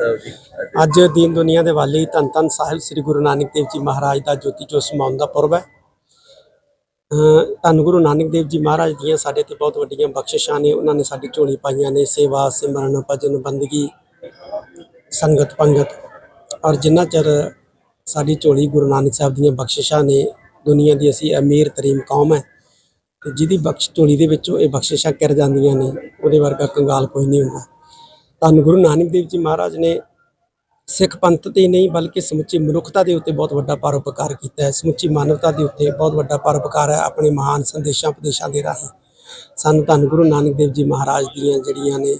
ਸਾਹਿਬ ਜੀ ਅੱਜ ਦੀਨ ਦੁਨੀਆ ਦੇ ਵਾਲੀ ਧੰਨ ਧੰਨ ਸਾਹਿਬ ਸ੍ਰੀ ਗੁਰੂ ਨਾਨਕ ਦੇਵ ਜੀ ਮਹਾਰਾਜ ਦਾ ਜੋਤੀ ਜੋਤ ਸਮਾਉਣ ਦਾ ਪੁਰਬ ਹੈ। ਧੰਨ ਗੁਰੂ ਨਾਨਕ ਦੇਵ ਜੀ ਮਹਾਰਾਜ ਦੀਆਂ ਸਾਡੇ ਤੇ ਬਹੁਤ ਵੱਡੀਆਂ ਬਖਸ਼ਿਸ਼ਾਂ ਨੇ। ਉਹਨਾਂ ਨੇ ਸਾਡੀ ਝੋਲੀ ਪਾਈਆਂ ਨੇ, ਸੇਵਾ, ਸਿਮਰਨ, ਭਜਨ, ਬੰਦਗੀ, ਸੰਗਤ, ਪੰਗਤ ਔਰ ਜਿੰਨਾ ਚਿਰ ਸਾਡੀ ਝੋਲੀ ਗੁਰੂ ਨਾਨਕ ਸਾਹਿਬ ਦੀਆਂ ਬਖਸ਼ਿਸ਼ਾਂ ਨੇ, ਦੁਨੀਆ ਦੀ ਅਸੀਂ ਅਮੀਰ ਤਰੀਮ ਕੌਮ ਹੈ ਤੇ ਜਿਹਦੀ ਬਖਸ਼ ਝੋਲੀ ਦੇ ਵਿੱਚੋਂ ਇਹ ਬਖਸ਼ਿਸ਼ਾਂ ਕਰ ਜਾਂਦੀਆਂ ਨੇ, ਉਹਦੇ ਵਰਗਾ ਕੰਗਾਲ ਕੋਈ ਨਹੀਂ ਹੁੰਦਾ। ਧੰਨ ਗੁਰੂ ਨਾਨਕ ਦੇਵ ਜੀ ਮਹਾਰਾਜ ਨੇ ਸਿੱਖ ਪੰਥ ਤੇ ਨਹੀਂ ਬਲਕਿ ਸਮੁੱਚੀ ਮਨੁੱਖਤਾ ਦੇ ਉੱਤੇ ਬਹੁਤ ਵੱਡਾ ਪਰਉਪਕਾਰ ਕੀਤਾ ਹੈ। ਸਮੁੱਚੀ ਮਾਨਵਤਾ ਦੇ ਉੱਤੇ ਬਹੁਤ ਵੱਡਾ ਪਰਉਪਕਾਰ ਹੈ ਆਪਣੇ ਮਹਾਨ ਸੰਦੇਸ਼ਾਂ ਉਪਦੇਸ਼ਾਂ ਦੇ ਰਾਹੀਂ। ਸਾਨੂੰ ਧੰਨ ਗੁਰੂ ਨਾਨਕ ਦੇਵ ਜੀ ਮਹਾਰਾਜ ਦੀਆਂ ਜਿਹੜੀਆਂ ਨੇ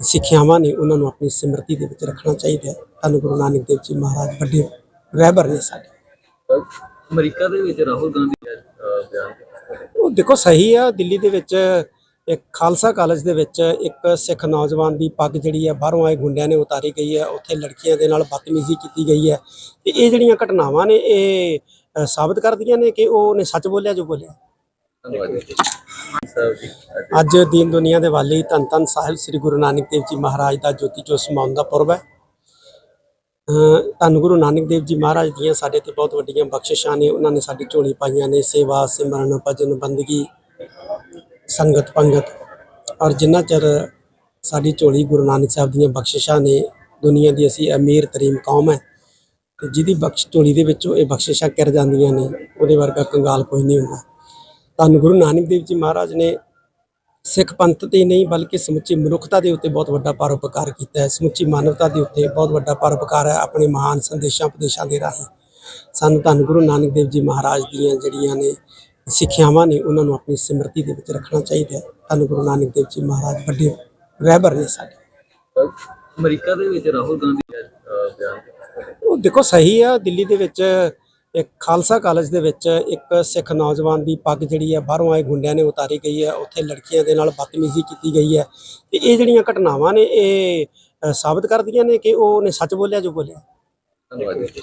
ਸਿੱਖਿਆਵਾਂ ਨੇ ਉਹਨਾਂ ਨੂੰ ਆਪਣੀ ਸਿਮਰਤੀ ਦੇ ਵਿੱਚ ਰੱਖਣਾ ਚਾਹੀਦਾ ਹੈ। ਧੰਨ ਗੁਰੂ ਨਾਨਕ ਦੇਵ ਜੀ ਮਹਾਰਾਜ ਵੱਡੇ ਰਹਿਬਰ ਨੇ ਸਾਡੇ। ਅਮਰੀਕਾ ਦੇ ਵਿੱਚ ਰਾਹੁਲ ਗਾਂਧੀ ਬਿਆਨ ਉਹ ਦੇਖੋ ਸਹੀ ਆ ਦਿੱਲੀ ਦੇ ਵਿੱਚ ਇੱਕ ਖਾਲਸਾ ਕਾਲਜ ਦੇ ਵਿੱਚ ਇੱਕ ਸਿੱਖ ਨੌਜਵਾਨ ਦੀ ਪੱਗ ਜਿਹੜੀ ਹੈ ਬਾਹਰੋਂ ਆਏ ਗੁੰਡਿਆਂ ਨੇ ਉਤਾਰੀ ਗਈ ਹੈ ਉੱਥੇ ਲੜਕੀਆਂ ਦੇ ਨਾਲ ਬਦਤਮੀਜ਼ੀ ਕੀਤੀ ਗਈ ਹੈ। ਤੇ ਇਹ ਜਿਹੜੀਆਂ ਘਟਨਾਵਾਂ ਨੇ ਇਹ ਸਾਬਤ ਕਰਦੀਆਂ ਨੇ ਕਿ ਉਹ ਨੇ ਸੱਚ ਬੋਲਿਆ ਜੋ ਬੋਲਿਆ? ਜੀ ਜੀ। ਅੱਜ ਦੀਨ ਦੁਨੀਆ ਦੇ ਵਾਲੀ ਧੰਨ ਧੰਨ ਸਾਹਿਬ ਸ੍ਰੀ ਗੁਰੂ ਨਾਨਕ ਦੇਵ ਜੀ ਮਹਾਰਾਜ ਦਾ ਜੋਤੀ ਜੋਤ ਸਮਾਉਣ ਦਾ ਪੁਰਬ ਹੈ। ਧੰਨ ਗੁਰੂ ਨਾਨਕ ਦੇਵ ਜੀ ਮਹਾਰਾਜ ਦੀਆਂ ਸਾਡੇ ਤੇ ਬਹੁਤ ਵੱਡੀਆਂ ਬਖਸ਼ਿਸ਼ਾਂ ਨੇ ਉਹਨਾਂ ਨੇ ਸਾਡੀ ਝੋਲੀ ਪਾਈਆਂ ਨੇ ਸੇਵਾ ਸਿਮਰਨ ਭਜਨ ਬੰਦਗੀ। ਸੰਗਤ ਪੰਗਤ ਔਰ ਜਿੰਨਾ ਚਿਰ ਸਾਡੀ ਝੋਲੀ ਗੁਰੂ ਨਾਨਕ ਸਾਹਿਬ ਦੀਆਂ ਬਖਸ਼ਿਸ਼ਾਂ ਨੇ ਦੁਨੀਆ ਦੀ ਅਸੀਂ ਅਮੀਰ ਤਰੀਮ ਕੌਮ ਹੈ ਤੇ ਜਿਹਦੀ ਬਖਸ਼ ਝੋਲੀ ਦੇ ਵਿੱਚੋਂ ਇਹ ਬਖਸ਼ਿਸ਼ਾਂ ਕਰ ਜਾਂਦੀਆਂ ਨੇ, ਉਹਦੇ ਵਰਗਾ ਕੰਗਾਲ ਕੋਈ ਨਹੀਂ ਹੁੰਦਾ। ਧੰਨ ਗੁਰੂ ਨਾਨਕ ਦੇਵ ਜੀ ਮਹਾਰਾਜ ਨੇ ਸਿੱਖ ਪੰਥ ਤੇ ਨਹੀਂ ਬਲਕਿ ਸਮੁੱਚੀ ਮਨੁੱਖਤਾ ਦੇ ਉੱਤੇ ਬਹੁਤ ਵੱਡਾ ਪਰਉਪਕਾਰ ਕੀਤਾ ਹੈ। ਸਮੁੱਚੀ ਮਾਨਵਤਾ ਦੇ ਉੱਤੇ ਬਹੁਤ ਵੱਡਾ ਪਰਉਪਕਾਰ ਹੈ ਆਪਣੇ ਮਹਾਨ ਸੰਦੇਸ਼ਾਂ ਉਪਦੇਸ਼ਾਂ ਦੇ ਰਾਹੀਂ। ਸਾਨੂੰ ਧੰਨ ਗੁਰੂ ਨਾਨਕ ਦੇਵ ਜੀ ਮਹਾਰਾਜ ਦੀਆਂ ਜਿਹੜੀਆਂ ਨੇ ਸਿੱਖਿਆਵਾਂ ਨੇ ਉਹਨਾਂ ਨੂੰ ਆਪਣੀ ਸਿਮਰਤੀ ਦੇ ਵਿੱਚ ਰੱਖਣਾ ਚਾਹੀਦਾ ਹੈ। ਧੰਨ ਗੁਰੂ ਨਾਨਕ ਦੇਵ ਜੀ ਮਹਾਰਾਜ ਵੱਡੇ ਰਹਿਬਰ ਨੇ ਸਾਡੇ। ਅਮਰੀਕਾ ਦੇ ਵਿੱਚ ਰਾਹੁਲ ਗਾਂਧੀ ਅਹ, ਬਿਆਨ ਉਹ ਦੇਖੋ ਸਹੀ ਆ। ਦਿੱਲੀ ਦੇ ਵਿੱਚ ਇੱਕ ਖਾਲਸਾ ਕਾਲਜ ਦੇ ਵਿੱਚ ਇੱਕ ਸਿੱਖ ਨੌਜਵਾਨ ਦੀ ਪੱਗ ਜਿਹੜੀ ਹੈ ਬਾਹਰੋਂ ਆਏ ਗੁੰਡਿਆਂ ਨੇ ਉਤਾਰੀ ਗਈ ਹੈ ਉੱਥੇ ਲੜਕੀਆਂ ਦੇ ਨਾਲ ਬਦਤਮੀਜ਼ੀ ਕੀਤੀ ਗਈ ਹੈ ਤੇ ਇਹ ਜਿਹੜੀਆਂ ਘਟਨਾਵਾਂ ਨੇ ਇਹ ਸਾਬਤ ਕਰਦੀਆਂ ਨੇ ਕਿ ਉਹ ਨੇ ਸੱਚ ਬੋਲਿਆ ਜੋ ਬੋਲਿਆ? ਧੰਨਵਾਦ ਜੀ।